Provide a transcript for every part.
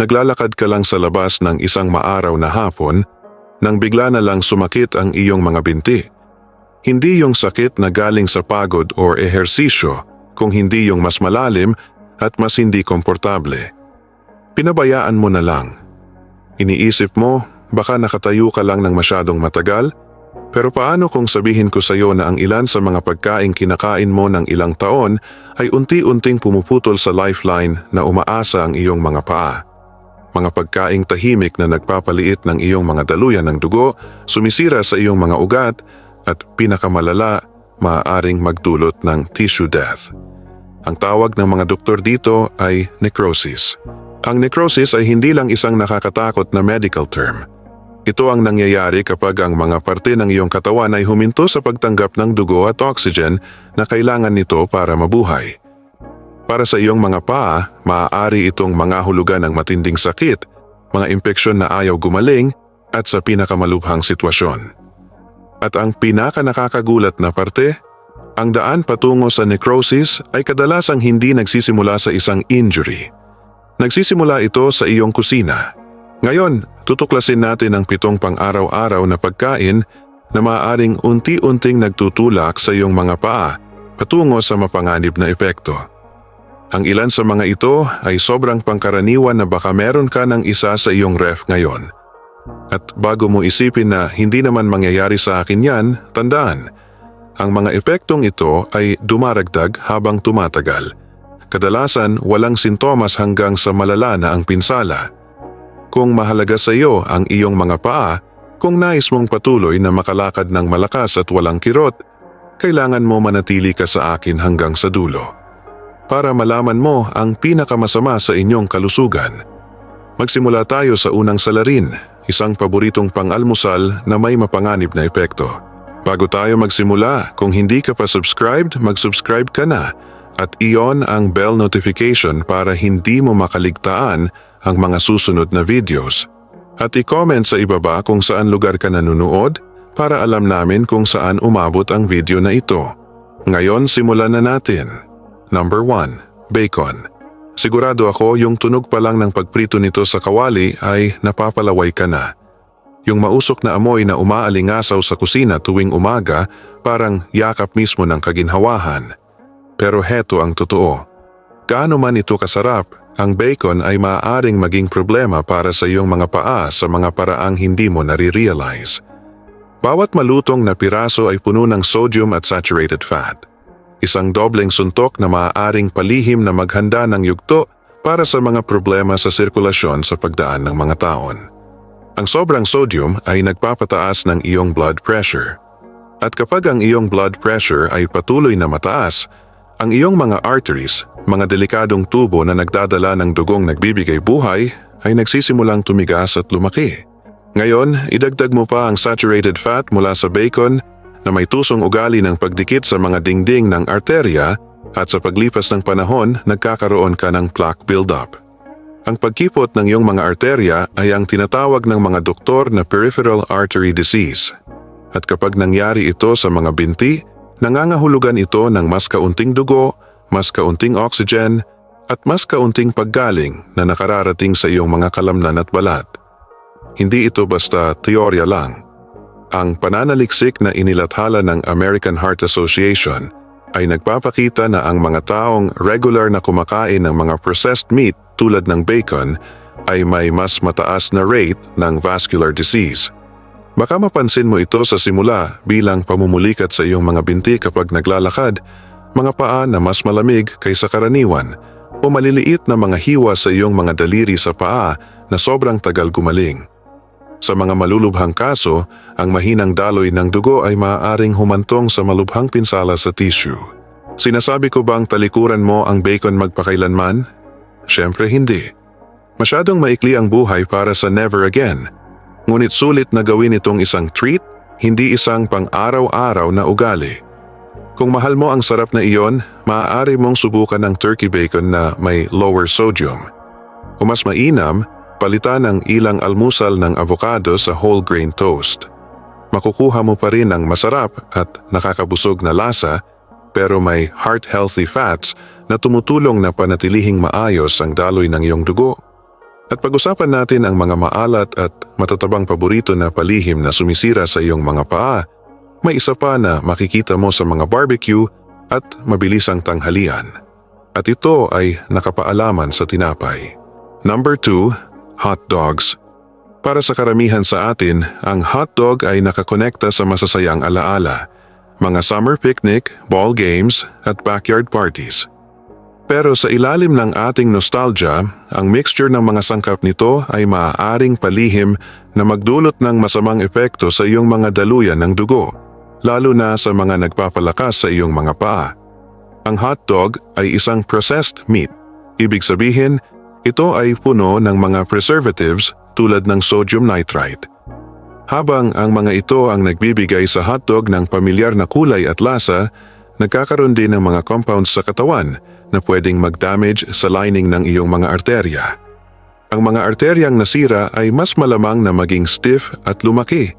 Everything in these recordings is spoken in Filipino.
Naglalakad ka lang sa labas ng isang maaraw na hapon nang bigla na lang sumakit ang iyong mga binti. Hindi yung sakit na galing sa pagod o ehersisyo, kung hindi yung mas malalim at mas hindi komportable. Pinabayaan mo na lang. Iniisip mo, baka nakatayo ka lang ng masyadong matagal, pero paano kung sabihin ko sa iyo na ang ilan sa mga pagkaing kinakain mo ng ilang taon ay unti-unting pumuputol sa lifeline na umaasa ang iyong mga paa? Mga pagkaing tahimik na nagpapaliit ng iyong mga daluyan ng dugo, sumisira sa iyong mga ugat, at pinakamalala, maaaring magdulot ng tissue death. Ang tawag ng mga doktor dito ay necrosis. Ang necrosis ay hindi lang isang nakakatakot na medical term. Ito ang nangyayari kapag ang mga parte ng iyong katawan ay huminto sa pagtanggap ng dugo at oxygen na kailangan nito para mabuhay. Para sa iyong mga paa, maaari itong mga hulugan ng matinding sakit, mga impeksyon na ayaw gumaling at sa pinakamalubhang sitwasyon. At ang pinaka nakakagulat na parte, ang daan patungo sa necrosis ay kadalasang hindi nagsisimula sa isang injury. Nagsisimula ito sa iyong kusina. Ngayon, tutuklasin natin ang pitong pang-araw-araw na pagkain na maaaring unti-unting nagtutulak sa iyong mga paa patungo sa mapanganib na epekto. Ang ilan sa mga ito ay sobrang pangkaraniwan na baka meron ka ng isa sa iyong ref ngayon. At bago mo isipin na hindi naman mangyayari sa akin yan, tandaan, ang mga epektong ito ay dumaragdag habang tumatagal. Kadalasan walang sintomas hanggang sa malala na ang pinsala. Kung mahalaga sa iyo ang iyong mga paa, kung nais mong patuloy na makalakad ng malakas at walang kirot, kailangan mo manatili ka sa akin hanggang sa dulo. Para malaman mo ang pinakamasama sa inyong kalusugan. Magsimula tayo sa unang salarin, isang paboritong pang-almusal na may mapanganib na epekto. Bago tayo magsimula, kung hindi ka pa subscribed, mag-subscribe ka na at iyon ang bell notification para hindi mo makaligtaan ang mga susunod na videos. At i-comment sa ibaba kung saan lugar ka nanonood para alam namin kung saan umabot ang video na ito. Ngayon simulan na natin. Number 1. Bacon. Sigurado ako yung tunog pa lang ng pagprito nito sa kawali ay napapalaway ka na. Yung mausok na amoy na umaalingasaw sa kusina tuwing umaga parang yakap mismo ng kaginhawahan. Pero heto ang totoo. Gaano man ito kasarap, ang bacon ay maaaring maging problema para sa iyong mga paa sa mga paraang hindi mo nare-realize. Bawat malutong na piraso ay puno ng sodium at saturated fat. Isang dobleng suntok na maaaring palihim na maghanda ng yugto para sa mga problema sa sirkulasyon sa pagdaan ng mga taon. Ang sobrang sodium ay nagpapataas ng iyong blood pressure. At kapag ang iyong blood pressure ay patuloy na mataas, ang iyong mga arteries, mga delikadong tubo na nagdadala ng dugong nagbibigay buhay, ay nagsisimulang tumigas at lumaki. Ngayon, idagdag mo pa ang saturated fat mula sa bacon na may tusong ugali ng pagdikit sa mga dingding ng arterya at sa paglipas ng panahon nagkakaroon ka ng plaque buildup. Ang pagkipot ng iyong mga arterya ay ang tinatawag ng mga doktor na peripheral artery disease. At kapag nangyari ito sa mga binti, nangangahulugan ito ng mas kaunting dugo, mas kaunting oxygen, at mas kaunting paggaling na nakararating sa iyong mga kalamnan at balat. Hindi ito basta teorya lang. Ang pananaliksik na inilathala ng American Heart Association ay nagpapakita na ang mga taong regular na kumakain ng mga processed meat tulad ng bacon ay may mas mataas na rate ng vascular disease. Baka mapansin mo ito sa simula bilang pamumulikat sa iyong mga binti kapag naglalakad, mga paa na mas malamig kaysa karaniwan, o maliliit na mga hiwa sa iyong mga daliri sa paa na sobrang tagal gumaling. Sa mga malulubhang kaso, ang mahinang daloy ng dugo ay maaaring humantong sa malubhang pinsala sa tissue. Sinasabi ko bang talikuran mo ang bacon magpakailanman? Siyempre hindi. Masyadong maikli ang buhay para sa never again. Ngunit sulit na gawin itong isang treat, hindi isang pang-araw-araw na ugali. Kung mahal mo ang sarap na iyon, maaari mong subukan ng turkey bacon na may lower sodium. O mas mainam, palitan ng ilang almusal ng avocado sa whole grain toast. Makukuha mo pa rin ang masarap at nakakabusog na lasa pero may heart-healthy fats na tumutulong na panatilihing maayos ang daloy ng iyong dugo. At pag-usapan natin ang mga maalat at matatabang paborito na palihim na sumisira sa iyong mga paa. May isa pa na makikita mo sa mga barbecue at mabilisang tanghalian. At ito ay nakapaalaman sa tinapay. Number 2, hot dogs. Para sa karamihan sa atin, ang hotdog ay nakakonekta sa masasayang alaala, mga summer picnic, ball games at backyard parties. Pero sa ilalim ng ating nostalgia, ang mixture ng mga sangkap nito ay maaaring palihim na magdulot ng masamang epekto sa iyong mga daluyan ng dugo, lalo na sa mga nagpapalakas sa iyong mga paa. Ang hotdog ay isang processed meat. Ibig sabihin, ito ay puno ng mga preservatives tulad ng sodium nitrite. Habang ang mga ito ang nagbibigay sa hotdog ng pamilyar na kulay at lasa, nagkakaroon din ng mga compounds sa katawan na pwedeng mag-damage sa lining ng iyong mga arterya. Ang mga arteryang nasira ay mas malamang na maging stiff at lumaki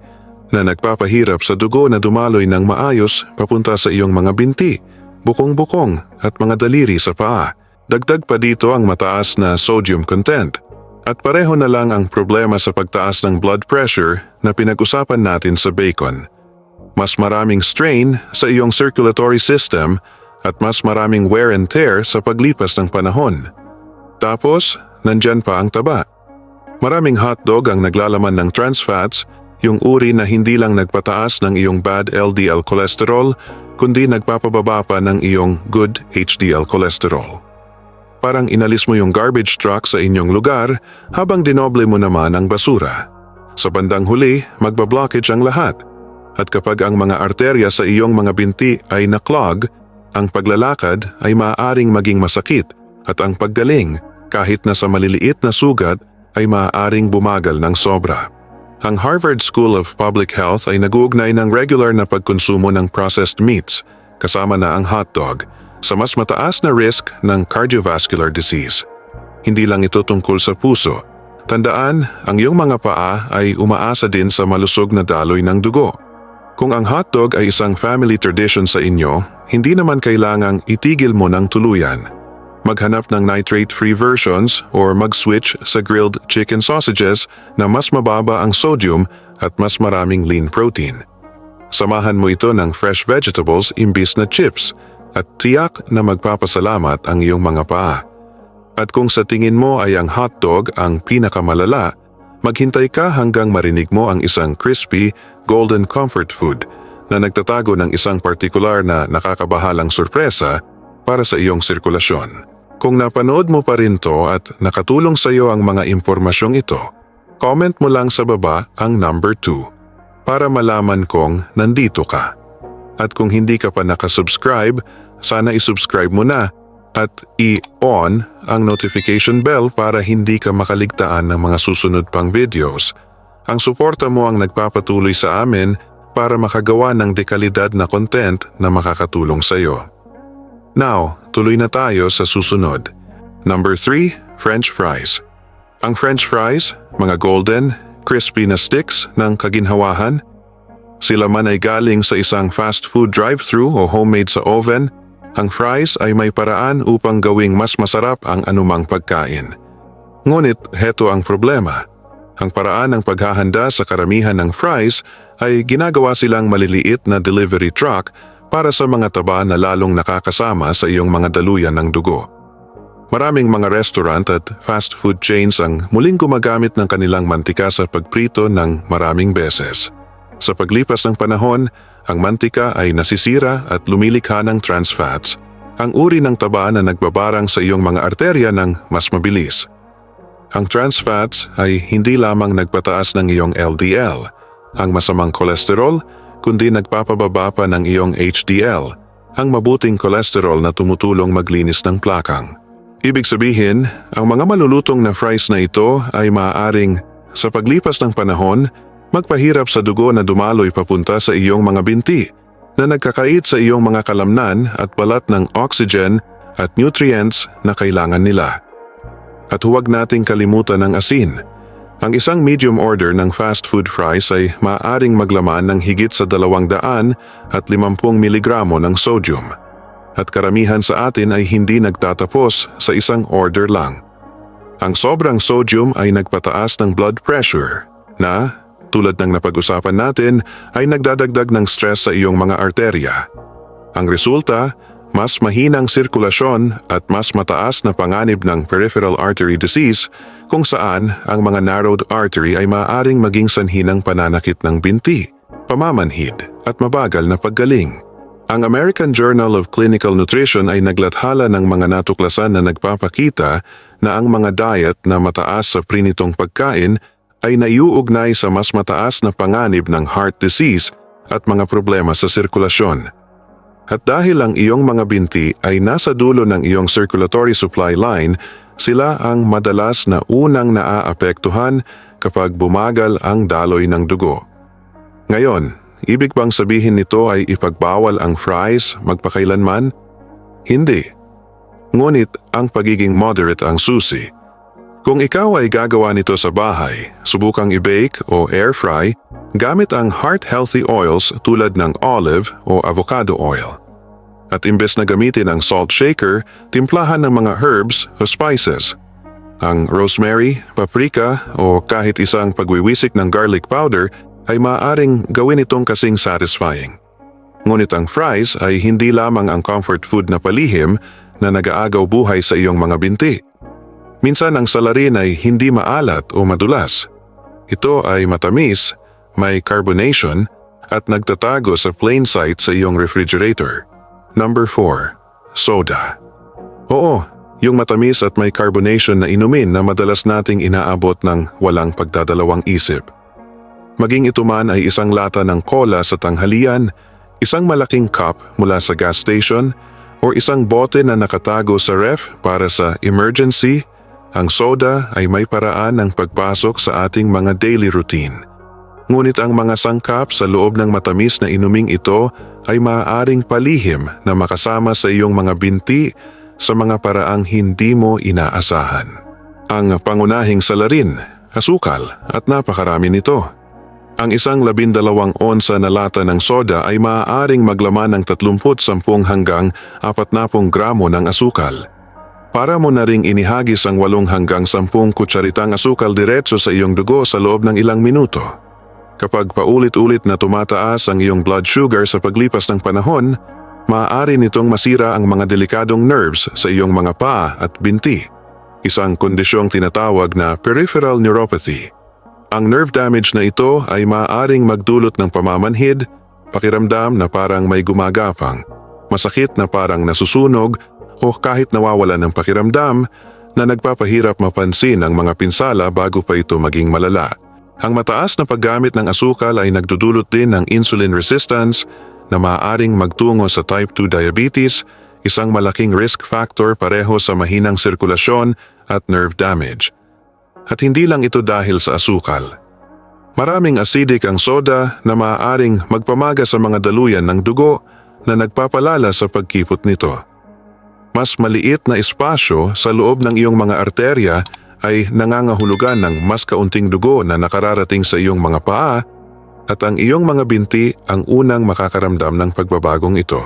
na nagpapahirap sa dugo na dumaloy ng maayos papunta sa iyong mga binti, bukong-bukong at mga daliri sa paa. Dagdag pa dito ang mataas na sodium content – at pareho na lang ang problema sa pagtaas ng blood pressure na pinag-usapan natin sa bacon. Mas maraming strain sa iyong circulatory system at mas maraming wear and tear sa paglipas ng panahon. Tapos, nandyan pa ang taba. Maraming hotdog ang naglalaman ng trans fats, yung uri na hindi lang nagpataas ng iyong bad LDL cholesterol, kundi nagpapababa pa ng iyong good HDL cholesterol. Parang inalis mo yung garbage truck sa inyong lugar habang dinoble mo naman ang basura. Sa bandang huli, magbablockage ang lahat. At kapag ang mga arterya sa iyong mga binti ay naklog, ang paglalakad ay maaaring maging masakit at ang paggaling kahit na sa maliliit na sugat ay maaaring bumagal ng sobra. Ang Harvard School of Public Health ay naguugnay ng regular na pagkonsumo ng processed meats kasama na ang hotdog sa mas mataas na risk ng cardiovascular disease. Hindi lang ito tungkol sa puso. Tandaan, ang iyong mga paa ay umaasa din sa malusog na daloy ng dugo. Kung ang hotdog ay isang family tradition sa inyo, hindi naman kailangang itigil mo ng tuluyan. Maghanap ng nitrate-free versions or mag-switch sa grilled chicken sausages na mas mababa ang sodium at mas maraming lean protein. Samahan mo ito ng fresh vegetables imbis na chips – at tiyak na magpapasalamat ang iyong mga paa. At kung sa tingin mo ay ang hotdog ang pinakamalala, maghintay ka hanggang marinig mo ang isang crispy, golden comfort food na nagtatago ng isang partikular na nakakabahalang sorpresa para sa iyong sirkulasyon. Kung napanood mo pa rin to at nakatulong sa iyo ang mga impormasyong ito, comment mo lang sa baba ang number 2 para malaman kong nandito ka. At kung hindi ka pa nakasubscribe, sana isubscribe mo na at i-on ang notification bell para hindi ka makaligtaan ng mga susunod pang videos. Ang suporta mo ang nagpapatuloy sa amin para makagawa ng dekalidad na content na makakatulong sa iyo. Now, tuloy na tayo sa susunod. Number 3, French fries. Ang French fries, mga golden, crispy na sticks ng kaginhawahan, sila man ay galing sa isang fast food drive-thru o homemade sa oven, ang fries ay may paraan upang gawing mas masarap ang anumang pagkain. Ngunit heto ang problema. Ang paraan ng paghahanda sa karamihan ng fries ay ginagawa silang maliliit na delivery truck para sa mga taba na lalong nakakasama sa iyong mga daluyan ng dugo. Maraming mga restaurant at fast food chains ang muling gumagamit ng kanilang mantika sa pagprito ng maraming beses. Sa paglipas ng panahon, ang mantika ay nasisira at lumilikha ng trans fats, ang uri ng taba na nagbabarang sa iyong mga arterya ng mas mabilis. Ang trans fats ay hindi lamang nagpataas ng iyong LDL, ang masamang kolesterol, kundi nagpapababa pa ng iyong HDL, ang mabuting kolesterol na tumutulong maglinis ng plakang. Ibig sabihin, ang mga malulutong na fries na ito ay maaaring sa paglipas ng panahon magpahirap sa dugo na dumaloy papunta sa iyong mga binti na nagkakait sa iyong mga kalamnan at balat ng oxygen at nutrients na kailangan nila. At huwag nating kalimutan ng asin. Ang isang medium order ng fast food fries ay maaaring maglaman ng higit sa 200 at 50 miligramo ng sodium. At karamihan sa atin ay hindi nagtatapos sa isang order lang. Ang sobrang sodium ay nagpataas ng blood pressure na, tulad ng napag-usapan natin, ay nagdadagdag ng stress sa iyong mga arterya. Ang resulta, mas mahinang sirkulasyon at mas mataas na panganib ng peripheral artery disease kung saan ang mga narrowed artery ay maaaring maging sanhi ng pananakit ng binti, pamamanhid at mabagal na paggaling. Ang American Journal of Clinical Nutrition ay naglathala ng mga natuklasan na nagpapakita na ang mga diet na mataas sa prinitong pagkain ay naiuugnay sa mas mataas na panganib ng heart disease at mga problema sa sirkulasyon. At dahil ang iyong mga binti ay nasa dulo ng iyong circulatory supply line, sila ang madalas na unang naaapektuhan kapag bumagal ang daloy ng dugo. Ngayon, ibig bang sabihin nito ay ipagbawal ang fries magpakailanman? Hindi. Ngunit ang pagiging moderate ang susi. Kung ikaw ay gagawa nito sa bahay, subukang i-bake o air fry gamit ang heart-healthy oils tulad ng olive o avocado oil. At imbes na gamitin ang salt shaker, timplahan ng mga herbs o spices. Ang rosemary, paprika o kahit isang pagwiwisik ng garlic powder ay maaaring gawin itong kasing satisfying. Ngunit ang fries ay hindi lamang ang comfort food na palihim na nag-aagaw buhay sa iyong mga binti. Minsan ang salarin ay hindi maalat o madulas. Ito ay matamis, may carbonation, at nagtatago sa plain sight sa iyong refrigerator. Number 4. Soda. Oo, yung matamis at may carbonation na inumin na madalas nating inaabot ng walang pagdadalawang isip. Maging ito man ay isang lata ng cola sa tanghalian, isang malaking cup mula sa gas station, o isang bote na nakatago sa ref para sa emergency, ang soda ay may paraan ng pagpasok sa ating mga daily routine. Ngunit ang mga sangkap sa loob ng matamis na inuming ito ay maaaring palihim na makasama sa iyong mga binti sa mga paraang hindi mo inaasahan. Ang pangunahing salarin, asukal at napakarami nito. Ang isang labindalawang onsa na lata ng soda ay maaaring maglaman ng 30 hanggang 40 gramo ng asukal. Para mo na ring inihagis ang 8 hanggang 10 kutsaritang asukal diretso sa iyong dugo sa loob ng ilang minuto. Kapag paulit-ulit na tumataas ang iyong blood sugar sa paglipas ng panahon, maaari nitong masira ang mga delikadong nerves sa iyong mga paa at binti. Isang kondisyong tinatawag na peripheral neuropathy. Ang nerve damage na ito ay maaaring magdulot ng pamamanhid, pakiramdam na parang may gumagapang, masakit na parang nasusunog o kahit nawawala ng pakiramdam na nagpapahirap mapansin ang mga pinsala bago pa ito maging malala. Ang mataas na paggamit ng asukal ay nagdudulot din ng insulin resistance na maaaring magtungo sa type 2 diabetes, isang malaking risk factor pareho sa mahinang sirkulasyon at nerve damage. At hindi lang ito dahil sa asukal. Maraming acidic ang soda na maaaring magpamaga sa mga daluyan ng dugo na nagpapalala sa pagkipot nito. Mas maliit na espasyo sa loob ng iyong mga arterya ay nangangahulugan ng mas kaunting dugo na nakararating sa iyong mga paa at ang iyong mga binti ang unang makakaramdam ng pagbabagong ito.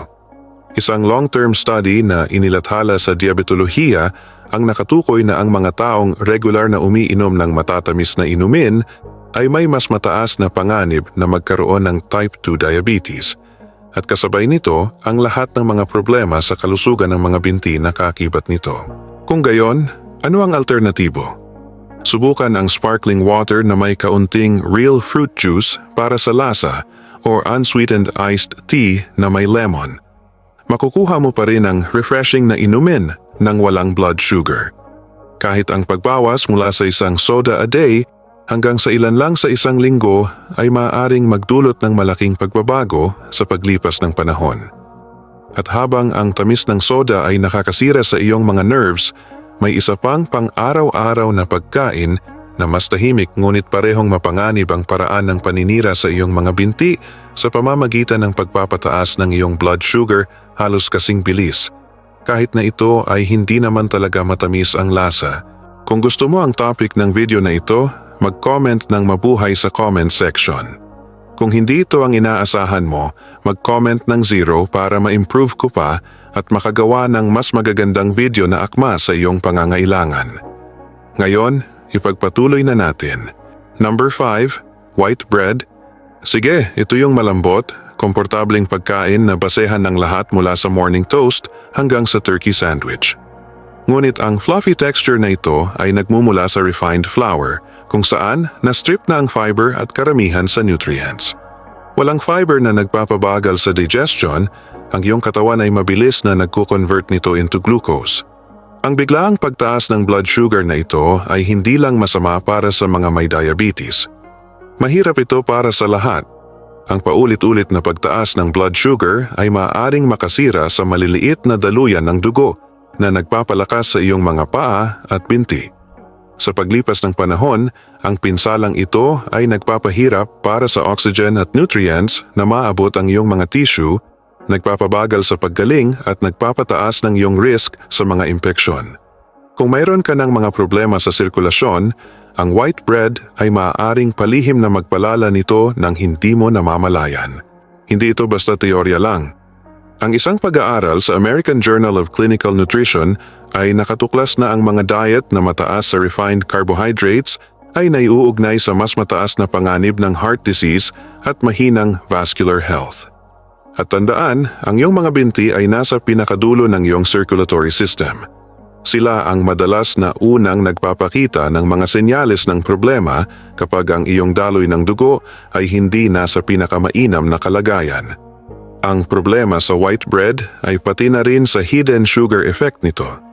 Isang long-term study na inilathala sa diabetolohiya ang nakatukoy na ang mga taong regular na umiinom ng matatamis na inumin ay may mas mataas na panganib na magkaroon ng type 2 diabetes – at kasabay nito ang lahat ng mga problema sa kalusugan ng mga binti na kakibat nito. Kung gayon, ano ang alternatibo? Subukan ang sparkling water na may kaunting real fruit juice para sa lasa or unsweetened iced tea na may lemon. Makukuha mo pa rin ang refreshing na inumin ng walang blood sugar. Kahit ang pagbawas mula sa isang soda a day hanggang sa ilan lang sa isang linggo ay maaaring magdulot ng malaking pagbabago sa paglipas ng panahon. At habang ang tamis ng soda ay nakakasira sa iyong mga nerves, may isa pang pang-araw-araw na pagkain na mas tahimik ngunit parehong mapanganib ang paraan ng paninira sa iyong mga binti sa pamamagitan ng pagpapataas ng iyong blood sugar halos kasing bilis. Kahit na ito ay hindi naman talaga matamis ang lasa. Kung gusto mo ang topic ng video na ito, mag-comment ng mabuhay sa comment section. Kung hindi ito ang inaasahan mo, mag-comment ng zero para ma-improve ko pa at makagawa ng mas magagandang video na akma sa iyong pangangailangan. Ngayon, ipagpatuloy na natin. Number 5, white bread. Sige, ito yung malambot, komportabling pagkain na basehan ng lahat mula sa morning toast hanggang sa turkey sandwich. Ngunit ang fluffy texture na ito ay nagmumula sa refined flour, kung saan na-strip na ang fiber at karamihan sa nutrients. Walang fiber na nagpapabagal sa digestion, ang iyong katawan ay mabilis na nagko-convert nito into glucose. Ang biglaang pagtaas ng blood sugar na ito ay hindi lang masama para sa mga may diabetes. Mahirap ito para sa lahat. Ang paulit-ulit na pagtaas ng blood sugar ay maaaring makasira sa maliliit na daluyan ng dugo na nagpapalakas sa iyong mga paa at binti. Sa paglipas ng panahon, ang pinsalang ito ay nagpapahirap para sa oxygen at nutrients na maabot ang iyong mga tissue, nagpapabagal sa paggaling at nagpapataas ng iyong risk sa mga impeksyon. Kung mayroon ka ng mga problema sa sirkulasyon, ang white bread ay maaaring palihim na magpalala nito nang hindi mo namamalayan. Hindi ito basta teorya lang. Ang isang pag-aaral sa American Journal of Clinical Nutrition ay nakatuklas na ang mga diet na mataas sa refined carbohydrates ay naiuugnay sa mas mataas na panganib ng heart disease at mahinang vascular health. At tandaan, ang iyong mga binti ay nasa pinakadulo ng iyong circulatory system. Sila ang madalas na unang nagpapakita ng mga senyales ng problema kapag ang iyong daloy ng dugo ay hindi nasa pinakamainam na kalagayan. Ang problema sa white bread ay pati na rin sa hidden sugar effect nito.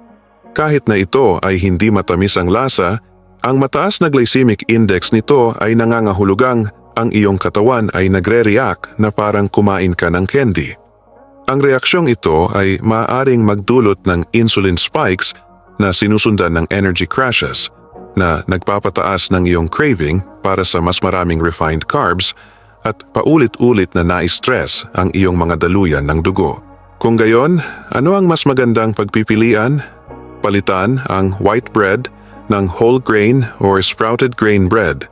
Kahit na ito ay hindi matamis ang lasa, ang mataas na glycemic index nito ay nangangahulugang ang iyong katawan ay nagre-react na parang kumain ka ng candy. Ang reaksyong ito ay maaaring magdulot ng insulin spikes na sinusundan ng energy crashes na nagpapataas ng iyong craving para sa mas maraming refined carbs at paulit-ulit na na-stress ang iyong mga daluyan ng dugo. Kung gayon, ano ang mas magandang pagpipilian? Palitan ang white bread ng whole grain or sprouted grain bread.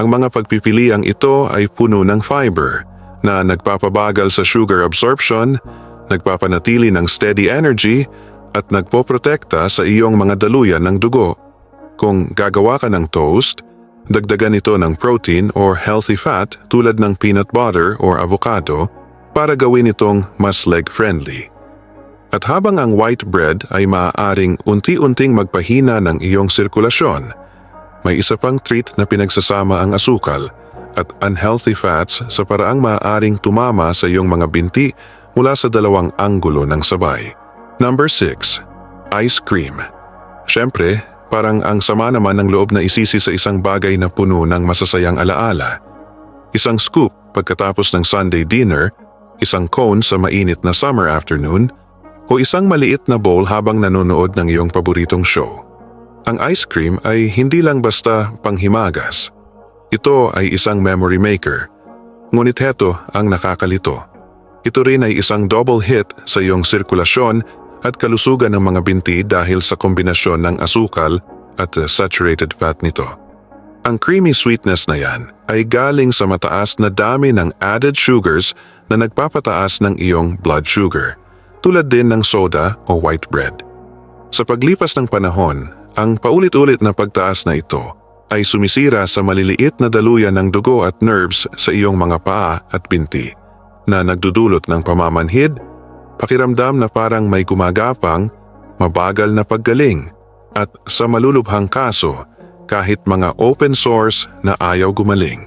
Ang mga pagpipiliang ito ay puno ng fiber na nagpapabagal sa sugar absorption, nagpapanatili ng steady energy at nagpoprotekta sa iyong mga daluyan ng dugo. Kung gagawa ka ng toast, dagdagan ito ng protein or healthy fat tulad ng peanut butter or avocado para gawin itong mas leg-friendly. At habang ang white bread ay maaaring unti-unting magpahina ng iyong sirkulasyon, may isa pang treat na pinagsasama ang asukal at unhealthy fats sa paraang maaaring tumama sa iyong mga binti mula sa dalawang anggulo ng sabay. Number 6. Ice cream. Siyempre, parang ang sama naman ng loob na isisi sa isang bagay na puno ng masasayang alaala. Isang scoop pagkatapos ng Sunday dinner, isang cone sa mainit na summer afternoon, o isang maliit na bowl habang nanonood ng iyong paboritong show. Ang ice cream ay hindi lang basta panghimagas. Ito ay isang memory maker. Ngunit heto ang nakakalito. Ito rin ay isang double hit sa iyong sirkulasyon at kalusugan ng mga binti dahil sa kombinasyon ng asukal at saturated fat nito. Ang creamy sweetness na yan ay galing sa mataas na dami ng added sugars na nagpapataas ng iyong blood sugar, tulad din ng soda o white bread. Sa paglipas ng panahon, ang paulit-ulit na pagtaas na ito ay sumisira sa maliliit na daluyan ng dugo at nerves sa iyong mga paa at binti na nagdudulot ng pamamanhid, pakiramdam na parang may gumagapang, mabagal na paggaling at sa malulubhang kaso kahit mga open source na ayaw gumaling.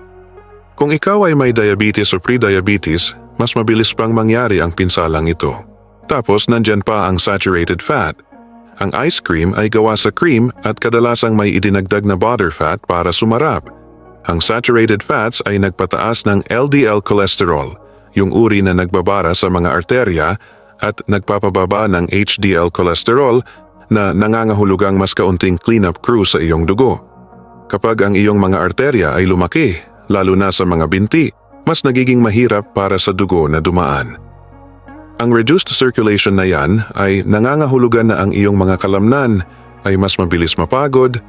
Kung ikaw ay may diabetes o pre-diabetes, mas mabilis pang mangyari ang pinsalang ito. Tapos nandyan pa ang saturated fat ang ice cream ay gawa sa cream at kadalasang may idinagdag na butter fat para sumarap. Ang saturated fats ay nagpataas ng LDL cholesterol, yung uri na nagbabara sa mga arterya at nagpapababa ng HDL cholesterol na nangangahulugang mas kaunting cleanup crew sa iyong dugo. Kapag ang iyong mga arterya ay lumaki, lalo na sa mga binti, mas nagiging mahirap para sa dugo na dumaan. Ang reduced circulation na yan ay nangangahulugan na ang iyong mga kalamnan ay mas mabilis mapagod,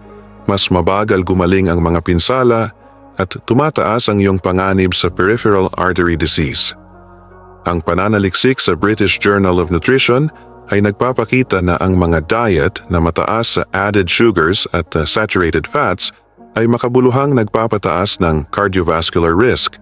mas mabagal gumaling ang mga pinsala at tumataas ang iyong panganib sa peripheral artery disease. Ang pananaliksik sa British Journal of Nutrition ay nagpapakita na ang mga diet na mataas sa added sugars at uh, saturated fats ay makabuluhang nagpapataas ng cardiovascular risk.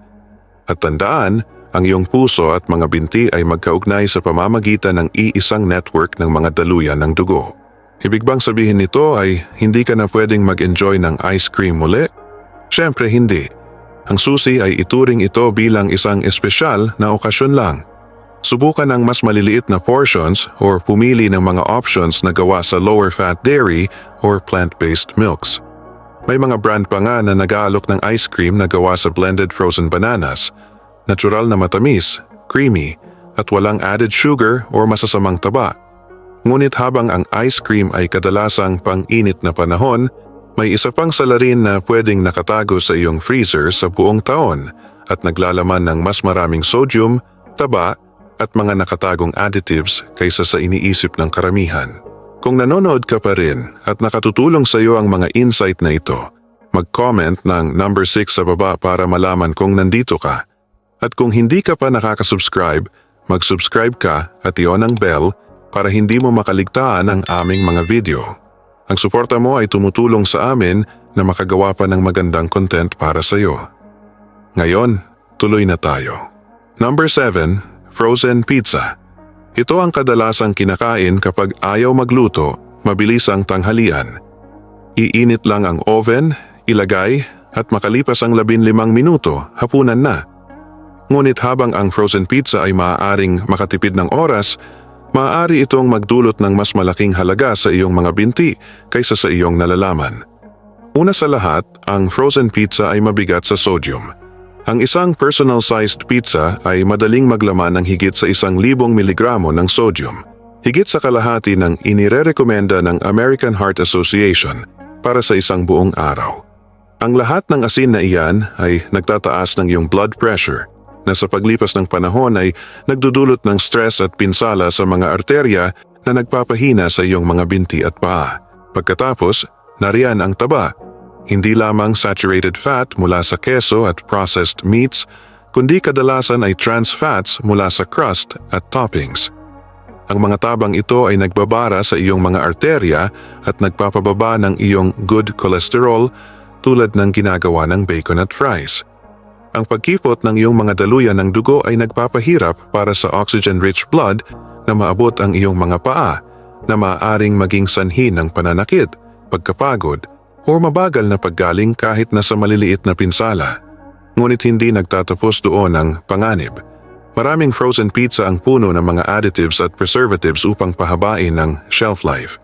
At tandaan, ang iyong puso at mga binti ay magkaugnay sa pamamagitan ng iisang network ng mga daluyan ng dugo. Ibig bang sabihin nito ay hindi ka na pwedeng mag-enjoy ng ice cream muli? Siyempre hindi. Ang susi ay ituring ito bilang isang espesyal na okasyon lang. Subukan ng mas maliliit na portions or pumili ng mga options na gawa sa lower fat dairy or plant-based milks. May mga brand pa nga na nag-aalok ng ice cream na gawa sa blended frozen bananas, natural na matamis, creamy, at walang added sugar or masasamang taba. Ngunit habang ang ice cream ay kadalasang pang-init na panahon, may isa pang salarin na pwedeng nakatago sa iyong freezer sa buong taon at naglalaman ng mas maraming sodium, taba, at mga nakatagong additives kaysa sa iniisip ng karamihan. Kung nanonood ka pa rin at nakatutulong sa iyo ang mga insight na ito, mag-comment ng number 6 sa baba para malaman kung nandito ka. At kung hindi ka pa nakaka-subscribe, mag-subscribe ka at iyon ang bell para hindi mo makaligtaan ang aming mga video. Ang suporta mo ay tumutulong sa amin na makagawa pa ng magandang content para sa iyo. Ngayon, tuloy na tayo. Number 7, frozen pizza. Ito ang kadalasang kinakain kapag ayaw magluto, mabilis ang tanghalian. Iinit lang ang oven, ilagay, at makalipas ang 15 minuto, hapunan na. Ngunit habang ang frozen pizza ay maaaring makatipid ng oras, maaari itong magdulot ng mas malaking halaga sa iyong mga binti kaysa sa iyong nalalaman. Una sa lahat, ang frozen pizza ay mabigat sa sodium. Ang isang personal-sized pizza ay madaling maglaman ng higit sa isang libong miligramo ng sodium. Higit sa kalahati ng inirerekomenda ng American Heart Association para sa isang buong araw. Ang lahat ng asin na iyan ay nagtataas ng iyong blood pressure na sa paglipas ng panahon ay nagdudulot ng stress at pinsala sa mga arterya na nagpapahina sa iyong mga binti at paa. Pagkatapos, nariyan ang taba hindi lamang saturated fat mula sa keso at processed meats, kundi kadalasan ay trans fats mula sa crust at toppings. Ang mga tabang ito ay nagbabara sa iyong mga arterya at nagpapababa ng iyong good cholesterol tulad ng ginagawa ng bacon at fries. Ang pagkipot ng iyong mga daluyan ng dugo ay nagpapahirap para sa oxygen-rich blood na maabot ang iyong mga paa na maaaring maging sanhi ng pananakit, pagkapagod o mabagal na paggaling kahit nasa maliliit na pinsala. Ngunit hindi nagtatapos doon ang panganib. Maraming frozen pizza ang puno ng mga additives at preservatives upang pahabain ang shelf life.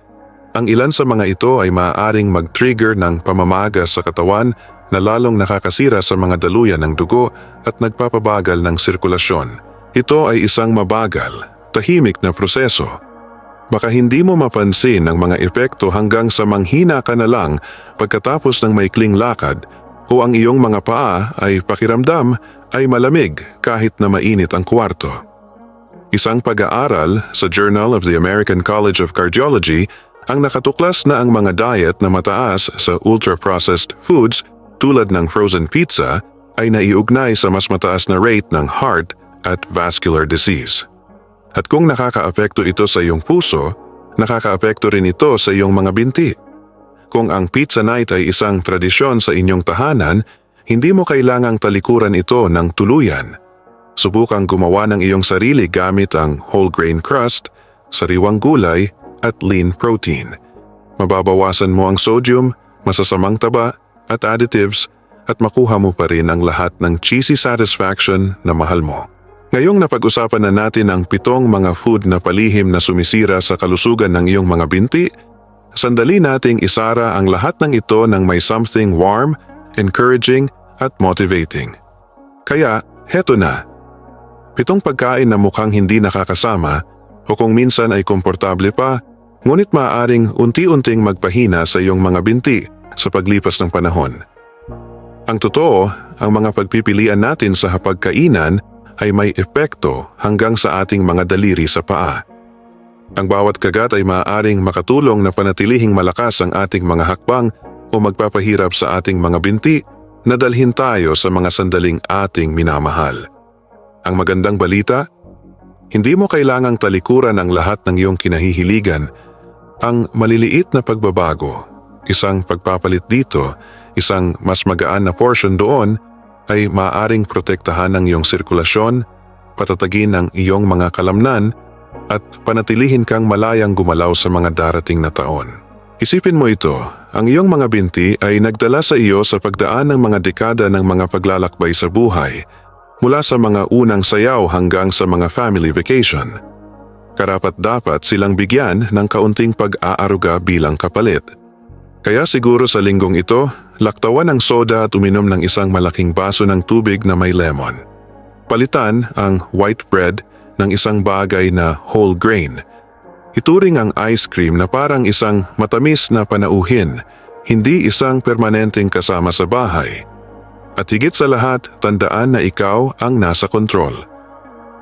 Ang ilan sa mga ito ay maaaring mag-trigger ng pamamaga sa katawan na lalong nakakasira sa mga daluyan ng dugo at nagpapabagal ng sirkulasyon. Ito ay isang mabagal, tahimik na proseso Baka hindi mo mapansin ang mga epekto hanggang sa manghina ka na lang pagkatapos ng maikling lakad o ang iyong mga paa ay pakiramdam ay malamig kahit na mainit ang kwarto. Isang pag-aaral sa Journal of the American College of Cardiology ang nakatuklas na ang mga diet na mataas sa ultra-processed foods tulad ng frozen pizza ay naiugnay sa mas mataas na rate ng heart at vascular disease. At kung nakakaapekto ito sa iyong puso, nakakaapekto rin ito sa iyong mga binti. Kung ang pizza night ay isang tradisyon sa inyong tahanan, hindi mo kailangang talikuran ito ng tuluyan. Subukang gumawa ng iyong sarili gamit ang whole grain crust, sariwang gulay at lean protein. Mababawasan mo ang sodium, masasamang taba at additives at makuha mo pa rin ang lahat ng cheesy satisfaction na mahal mo. Ngayong napag-usapan na natin ang pitong mga food na palihim na sumisira sa kalusugan ng iyong mga binti, sandali nating isara ang lahat ng ito ng may something warm, encouraging at motivating. Kaya, heto na. Pitong pagkain na mukhang hindi nakakasama o kung minsan ay komportable pa, ngunit maaaring unti-unting magpahina sa iyong mga binti sa paglipas ng panahon. Ang totoo, ang mga pagpipilian natin sa hapagkainan ay may epekto hanggang sa ating mga daliri sa paa. Ang bawat kagat ay maaaring makatulong na panatilihing malakas ang ating mga hakbang o magpapahirap sa ating mga binti na dalhin tayo sa mga sandaling ating minamahal. Ang magandang balita, Hindi mo kailangang talikuran ang lahat ng iyong kinahihiligan. Ang maliliit na pagbabago, isang pagpapalit dito, isang mas magaan na portion doon, ay maaaring protektahan ng iyong sirkulasyon, patatagin ang iyong mga kalamnan, at panatilihin kang malayang gumalaw sa mga darating na taon. Isipin mo ito, ang iyong mga binti ay nagdala sa iyo sa pagdaan ng mga dekada ng mga paglalakbay sa buhay, mula sa mga unang sayaw hanggang sa mga family vacation. Karapat dapat silang bigyan ng kaunting pag-aaruga bilang kapalit. Kaya siguro sa linggong ito, laktawan ng soda at uminom ng isang malaking baso ng tubig na may lemon. Palitan ang white bread ng isang bagay na whole grain. Ituring ang ice cream na parang isang matamis na panauhin, hindi isang permanenteng kasama sa bahay. At higit sa lahat, tandaan na ikaw ang nasa kontrol.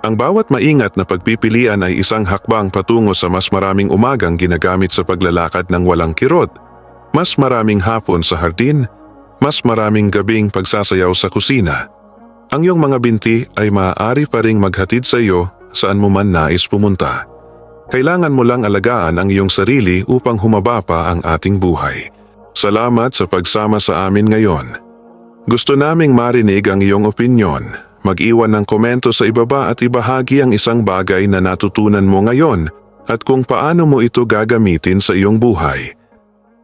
Ang bawat maingat na pagpipilian ay isang hakbang patungo sa mas maraming umagang ginagamit sa paglalakad ng walang kirot, mas maraming hapon sa hardin, mas maraming gabing pagsasayaw sa kusina. Ang iyong mga binti ay maaari pa ring maghatid sa iyo saan mo man nais pumunta. Kailangan mo lang alagaan ang iyong sarili upang humaba pa ang ating buhay. Salamat sa pagsama sa amin ngayon. Gusto naming marinig ang iyong opinyon. Mag-iwan ng komento sa ibaba at ibahagi ang isang bagay na natutunan mo ngayon at kung paano mo ito gagamitin sa iyong buhay.